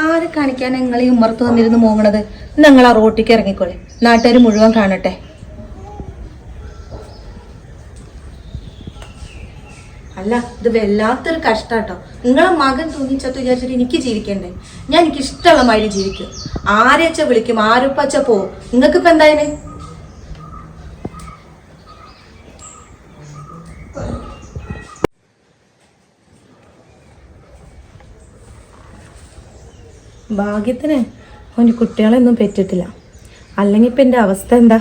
ആരെ കാണിക്കാൻ നിങ്ങൾ ഈ ഉമ്മർത്ത് വന്നിരുന്ന് മോങ്ങണത്? നിങ്ങൾ ആ റോട്ടിക്ക് ഇറങ്ങിക്കോളെ. നാട്ടുകാർ മുഴുവൻ കാണട്ടെ. അല്ല ഇത് വല്ലാത്തൊരു കഷ്ടാട്ടോ. നിങ്ങളെ മകൻ തൂങ്ങിച്ചത്ത് വിചാരിച്ചിട്ട് എനിക്ക് ജീവിക്കണ്ടേ? ഞാൻ എനിക്ക് ഇഷ്ടമുള്ള മാതിരി ജീവിക്കും. ആരെച്ച വിളിക്കും ആരുപ്പച്ച പോവും. നിങ്ങൾക്ക് ഇപ്പൊ എന്തായാലും ഭാഗ്യത്തിന് കുട്ടികളെ കുട്ടികളെയൊന്നും പെറ്റിട്ടില്ല അല്ലെങ്കിൽ ഇപ്പം എന്റെ അവസ്ഥ എന്താ?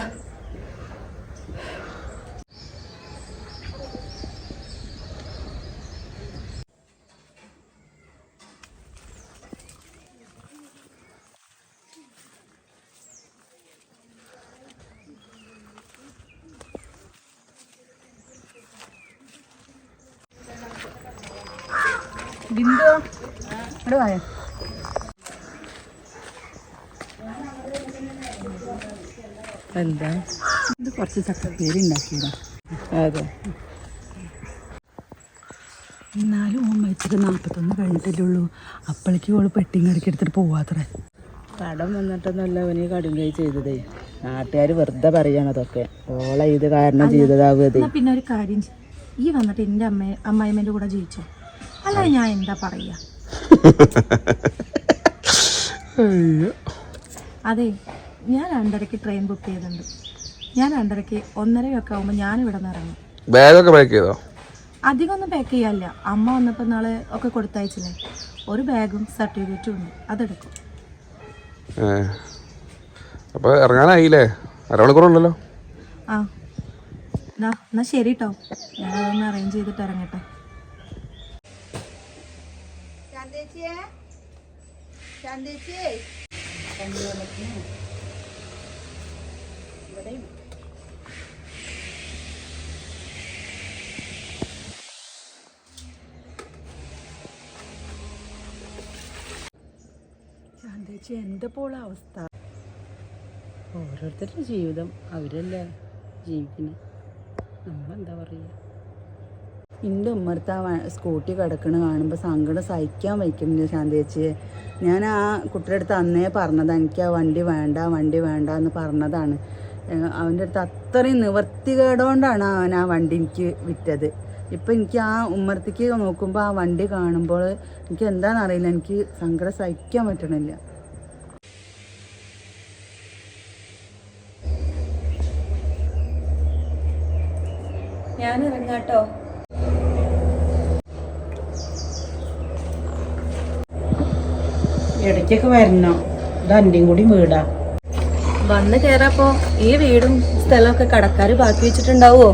ബിന്ദു ഇവിടെ വായോ? എന്താ? ഇത് കുറച്ച് ചക്കപ്പേരി ഉണ്ടാക്കിയതാ. അതെ. എന്നാലും ഓൻ മരിച്ചിട്ട് നാൽപ്പത്തൊന്ന് കഴിഞ്ഞിട്ടല്ലേ ഉള്ളൂ. അപ്പോഴേക്ക് ഓൾ പെട്ടിങ് ഇടയ്ക്ക് എടുത്തിട്ട് പോവാത്രേ. കടം വന്നിട്ടൊന്നുമല്ല അവന് കടും കൈ ചെയ്തതേ. നാട്ടുകാർ വെറുതെ പറയണതൊക്കെ ഓളെ ഇത് കാരണം ചെയ്തതാവുക പിന്നെ ഒരു കാര്യം ഈ വന്നിട്ട് എന്റെ അമ്മ അമ്മായിമ്മേന്റെ കൂടെ ജീവിച്ചോ? അല്ല ഞാൻ എന്താ പറയാ? അതെ ഞാൻ രണ്ടരയ്ക്ക് ട്രെയിൻ ബുക്ക് ചെയ്തിട്ടുണ്ട്. ഞാൻ രണ്ടരയ്ക്ക് ഒന്നരയൊക്കെ ആകുമ്പോൾ ഞാൻ ഇവിടെ നിന്ന് ഇറങ്ങും. ബാഗൊക്കെ പാക്ക് ചെയ്തോ? അധികം ഒന്നും പാക്ക് ചെയ്യാനില്ല. അമ്മ വന്നപ്പോൾ നാളെ ഒക്കെ കൊടുത്തയച്ചില്ലേ? ഒരു ബാഗും സർട്ടിഫിക്കറ്റും ഉണ്ട്. അതെടുക്കും. അപ്പോൾ ഇറങ്ങാനായില്ലേ? അരമണിക്കൂറുണ്ടല്ലോ ആ. എന്നാ എന്നാ ശരി കേട്ടോ ഞാൻ അതൊന്ന് അറേഞ്ച് ചെയ്തിട്ട് ഇറങ്ങട്ടെ ശാന്തേച്ചി എന്താ പോള അവസ്ഥ? ഓരോരുത്തരുടെ ജീവിതം അവരല്ലേ ജീവിക്കുന്നത് നമ്മളെന്താ പറയുക എന്റെ ഉമ്മർത്ത് ആ സ്കൂട്ടി കിടക്കണ കാണുമ്പോൾ സങ്കടം സഹിക്കാൻ വയ്ക്കുന്നില്ല ശാന്തേച്ചി ഞാൻ ആ കുട്ടിയുടെ അടുത്ത് അന്നേ പറഞ്ഞതാണ് എനിക്ക് ആ വണ്ടി വേണ്ട വണ്ടി വേണ്ട എന്ന് പറഞ്ഞതാണ്. അവന്റെ അടുത്ത് അത്രയും നിവർത്തികേടുകൊണ്ടാണ് അവൻ ആ വണ്ടി എനിക്ക് വിറ്റത്. ഇപ്പം എനിക്ക് ആ ഉമ്മർത്തിക്ക് നോക്കുമ്പോൾ ആ വണ്ടി കാണുമ്പോൾ എനിക്ക് എന്താണെന്നറിയില്ല. എനിക്ക് സങ്കടം സഹിക്കാൻ പറ്റണില്ല. ഞാൻ ഇറങ്ങാട്ടോ ഇടയ്ക്കൊക്കെ വരണോ. ഇത് അന്റെയും കൂടി വീടാ. വന്ന് കയറാപ്പോ ഈ വീടും സ്ഥലമൊക്കെ കടക്കാർ ബാക്കി വെച്ചിട്ടുണ്ടാവോ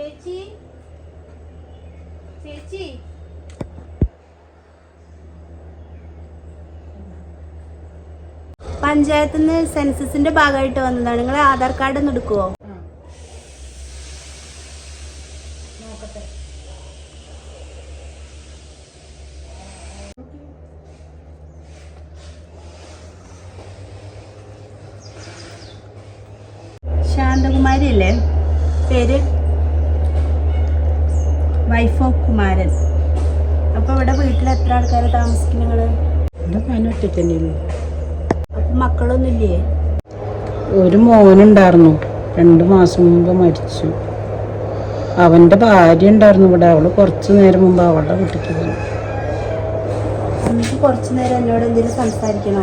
ചേച്ചി. ചേച്ചി. പഞ്ചായത്തിൽ നിന്ന് സെൻസസിന്റെ ഭാഗമായിട്ട് വന്നതാണ്. നിങ്ങൾ ആധാർ കാർഡ് ഒന്ന് എടുക്കുവോ? ശാന്തകുമാരി അല്ലേ പേര്? വൈഫ് ഓഫ് കുമാരൻ അപ്പോൾ ഇവിടെ വീട്ടിൽ എത്ര ആൾക്കാർ താമസിക്കുന്നത് ഇവിടെ അപ്പൊ മക്കളൊന്നുമില്ലേ? ഒരു മോനുണ്ടായിരുന്നു. രണ്ട് മാസം മുമ്പ് മരിച്ചു. അവന്റെ ഭാര്യ ഉണ്ടായിരുന്നു ഇവിടെ. അവൾ കുറച്ച് നേരം മുമ്പ് അവളുടെ വീട്ടിൽ പോയി. കുറച്ച് നേരം എന്നോട് എന്തെങ്കിലും സംസാരിക്കണോ?